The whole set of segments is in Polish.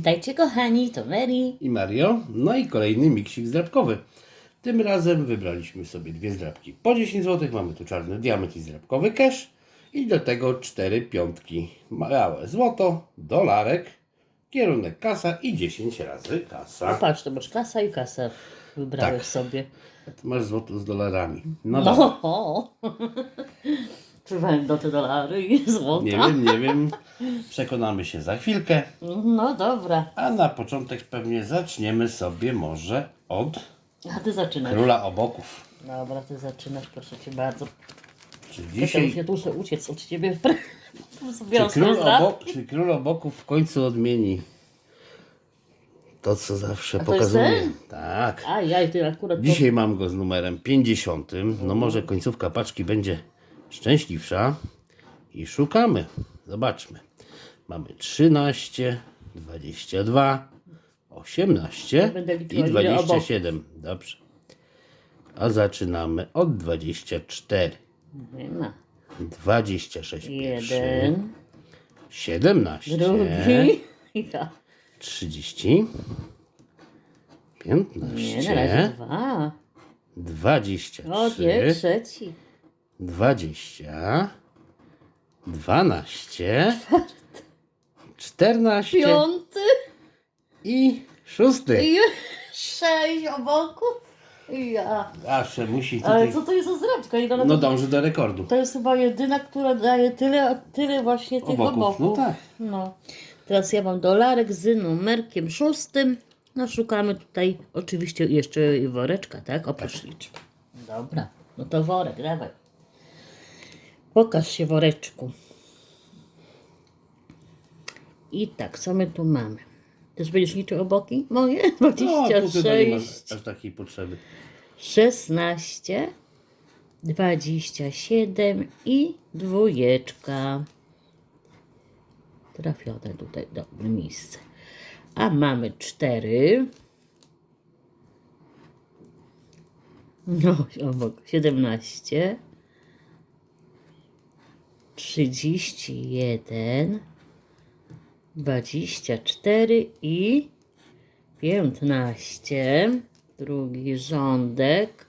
Witajcie kochani, to Mary. i Mario. No i kolejny miksik zdrabkowy. Tym razem wybraliśmy sobie dwie zdrabki po 10 zł. Mamy tu czarny diament i zdrabkowy cash. I do tego cztery piątki. Małe złoto, dolarek, kierunek kasa i 10 razy No kasa. patrz, to masz kasa i kasę wybrałeś Tak. sobie. A ty masz złoto z dolarami. No. No. Czy będą te dolary i złota? Nie wiem, nie wiem. Przekonamy się za chwilkę. No dobra, A na początek pewnie zaczniemy sobie może od a ty zaczynasz. króla oboków. Dobra, ty zaczynasz, proszę cię bardzo. Czy Dzisiaj nie muszę uciec od ciebie. Czy król, obok, czy król oboków w końcu odmieni to, co zawsze to jest pokazuje? ten? Tak. A jaj, ty akurat. Dzisiaj mam go z numerem 50. No może końcówka paczki będzie szczęśliwsza. I szukamy. Zobaczmy. Mamy 13, 22, 18 Ja będę liczyła, i ile 27. Dobrze. A zaczynamy od 24. Nie ma. 26 pierwszy. Jeden, 17. drugi. Ja. 30. 15. Nie, na razie dwa. 23. O nie, trzeci. 20. 12. 14. Piąty. I szósty. I sześć oboków. Ja. Zawsze musi Ale tutaj. co to jest za zdrabka? I ona No to, dąży do rekordu. to jest chyba jedyna, która daje tyle, tyle właśnie tych Oboków, oboków. no tak. No. Teraz ja mam dolarek z numerkiem szóstym. No szukamy tutaj oczywiście jeszcze woreczka, tak? Oprócz liczb. Dobra, no to worek, dawaj. Pokaż się woreczku. I tak, co my tu mamy? Też będziesz liczył oboki? Moje? No, tu chyba nie ma 26, aż takiej potrzeby. 16, 27 i dwójeczka. Trafione tutaj, dobre miejsce. A mamy 4. No, obok 17. 31. 24 i 15. Drugi rządek.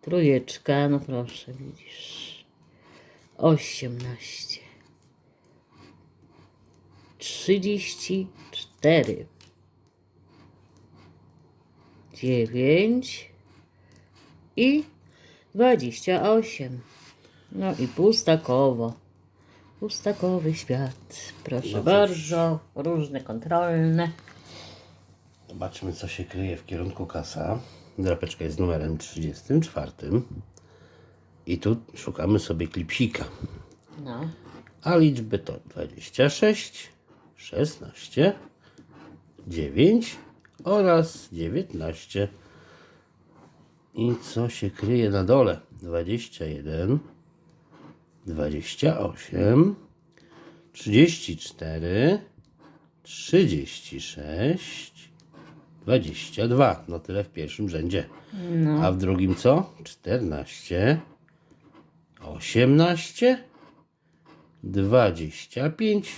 Trójeczka, no proszę, widzisz. 18. 34. 9 i 28. No i pustakowo. Pustakowy świat. Proszę No bardzo. Różne kontrolne. Zobaczmy, co się kryje w kierunku kasa. Drapeczka jest numerem 34. I tu szukamy sobie klipsika. No. A liczby to 26, 16, 9 oraz 19. I co się kryje na dole? 21, 28, 34, 36, 22. No tyle w pierwszym rzędzie. A w drugim co? 14, 18, 25,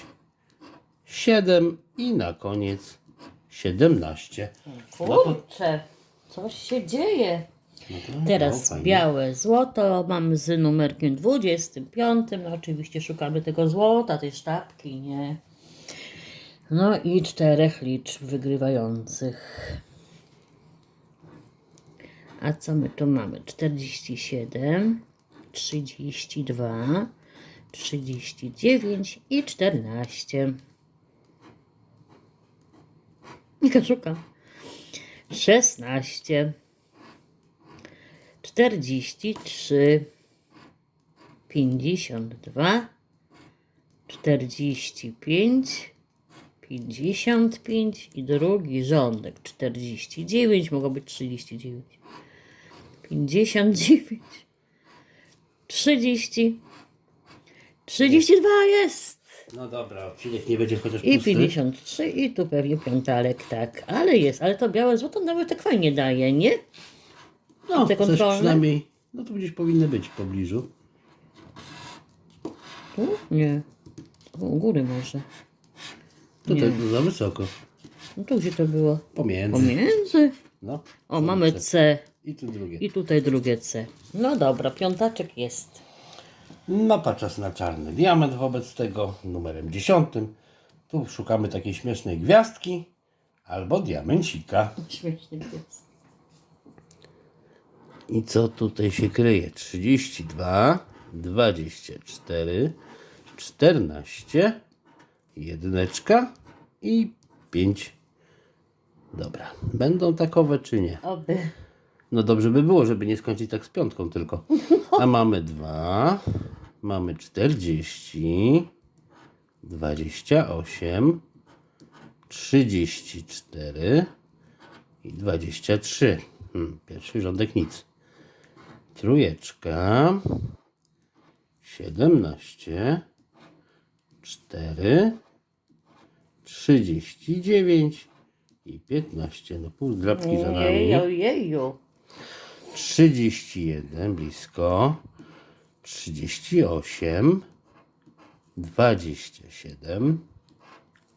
7 i na koniec 17. No to, Kurczę, coś się dzieje. No to Teraz no, fajnie. białe złoto mam z numerkiem 25. No oczywiście szukamy tego złota, tej sztabki, nie? No i czterech liczb wygrywających. A co my tu mamy? 47, 32, 39 i 14. Ja szukam. 16. 43, 52, 45, 55 i drugi rządek 49, mogło być 39, 59, 30, 32 jest No dobra, odcinek nie będzie chociaż i pusty. 53 i tu pewnie piątalek, tak, ale jest, ale to białe złoto nawet tak fajnie daje, nie? No, te coś kontrolne? przynajmniej, no to gdzieś powinny być w pobliżu. Tu? Nie. U góry może. Tutaj za wysoko. No tu gdzie to było? Pomiędzy. Pomiędzy. No. O, mamy C I tu drugie. i tutaj drugie C. No dobra, piątaczek jest. Mapa czas na czarny diament wobec tego numerem 10. Tu szukamy takiej śmiesznej gwiazdki albo diamencika. Śmieszny jest. I co tutaj się kryje? 32, 24, 14, jedyneczka i 5. Dobra, będą takowe czy nie? Oby. No dobrze by było, żeby nie skończyć tak z piątką tylko. A mamy 2, mamy 40, 28, 34 i 23. Hmm, pierwszy rządek nic. Trójeczka, 17, 4, 39 i 15. No pół drapki za nami. Ojeju, ojeju. 31 blisko, 38, 27,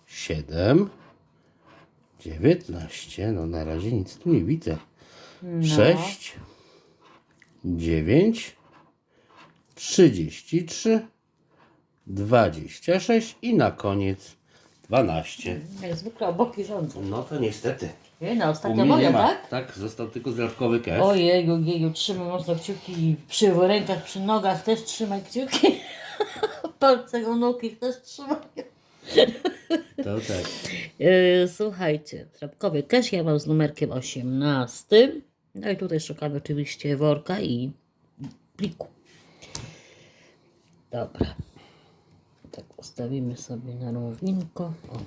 7, 19, no na razie nic tu nie widzę, 6, 9, 33, 26 i na koniec 12. Jak zwykle oboki rządzą. No to niestety. Nie mnie nie moja, tak? Tak, został tylko zdrabkowy cash. Ojeju, jeju, trzymaj mocno kciuki przy rękach, przy nogach też trzymaj kciuki. Palce u nóg ich też trzymaj. To tak. Yy, słuchajcie, drapkowy cash ja mam z numerkiem 18. No i tutaj szukamy oczywiście worka i pliku. Dobra. Tak ustawimy sobie na równinko. O.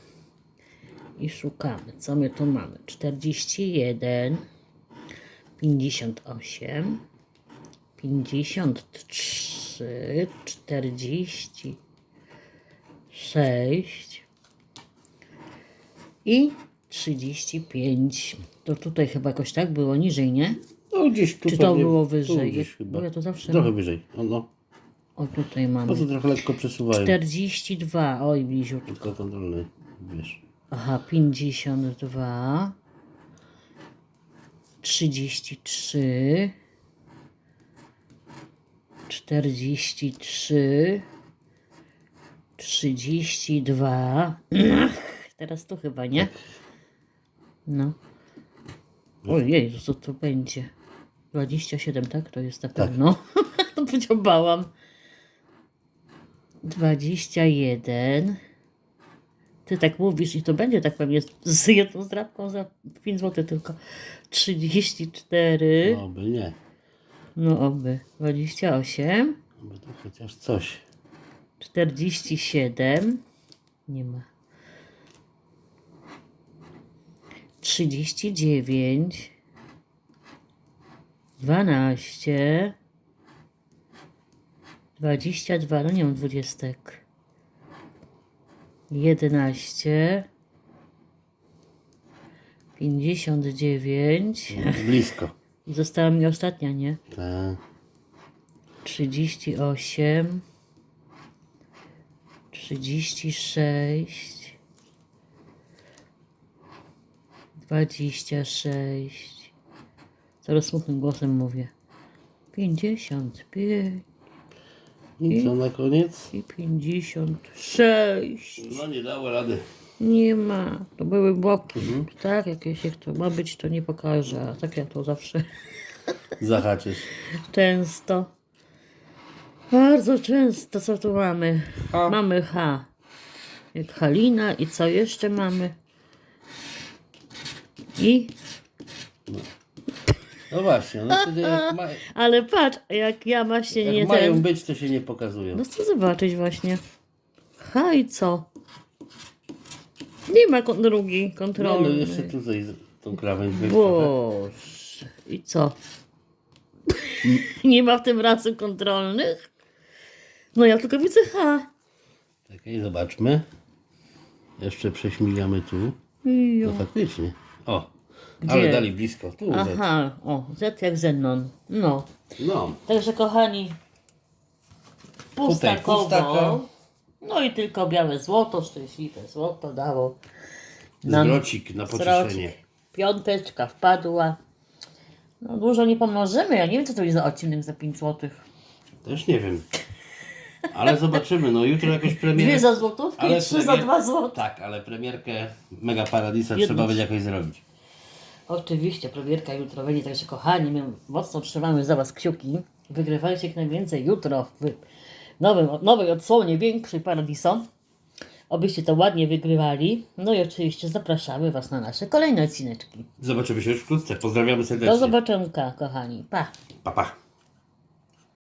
I szukamy. Co my tu mamy? 41, 58, 53, 46 i 35. To tutaj chyba jakoś tak było niżej, nie? No gdzieś tu Czy to pewnie- było Tu wyżej? gdzieś chyba. Bo ja to zawsze Trochę wyżej. O, no. O, tutaj Po mamy. co trochę lekko przesuwałem. 42. Oj, bliziutko. Tylko kontrolny, wiesz. Aha, 52. 33. 43. 32. Ach, teraz tu chyba, nie? No. Ojej, co to będzie? 27, tak? To jest na pewno. to powiedziałam. 21. Ty tak mówisz i to będzie tak pewnie z- jedną zdrabką za 5 zł tylko. 34. No, by nie. No oby. 28. By to chociaż coś. 47. Nie ma. 39. 12. 22. No nie mam dwudziestek. 11. 59. No, blisko. I została mi ostatnia, nie? Tak. 38, 36, 26. Teraz smutnym głosem mówię. 55 I co na koniec? i 56. No nie dało rady. Nie ma. To były boki. Tak, jakieś jak to ma być, to nie pokażę. A tak ja to zawsze Zahaczysz. często. Bardzo często. Co tu mamy? H. Mamy H. Jak Halina i co jeszcze mamy? I, No właśnie, no wtedy jak, ma, ale patrz, jak ja właśnie nie jak mają ten. być, to się nie pokazują. No chcę zobaczyć właśnie. H i co? Nie ma kon- drugi no kontrolny. jeszcze tutaj z- tą krawędź wyjść trochę. Boże. I co? nie ma w tym razem kontrolnych? No ja tylko widzę H. Czekaj, zobaczmy. Jeszcze prześmigamy tu. No faktycznie. O, Gdzie? ale dali blisko. Tu Z. Aha, o, Z jak Zenon. No. No, Także kochani, pustaka. pustakowo. No i tylko białe złoto, szczęśliwe złoto dało Nam Zwrocik na pocieszenie. Piąteczka wpadła. No dużo nie pomożemy. Ja nie wiem, co to jest za odcinek za 5 zł. Też nie wiem. Ale zobaczymy. No jutro jakoś Dwie premierę. za złotówkę Ale i trzy za premier- dwa zł. Tak, ale premierkę Mega Paradisa Jedno. trzeba będzie jakoś zrobić. Oczywiście, premierka jutro będzie, także kochani, my mocno trzymamy za Was kciuki. Wygrywajcie jak najwięcej jutro w nowym, nowej odsłonie większej Paradiso. Obyście to ładnie wygrywali. No i oczywiście zapraszamy Was na nasze kolejne odcineczki. Zobaczymy się już wkrótce. Pozdrawiamy serdecznie. Do zobaczenia, kochani. Pa! Pa, pa.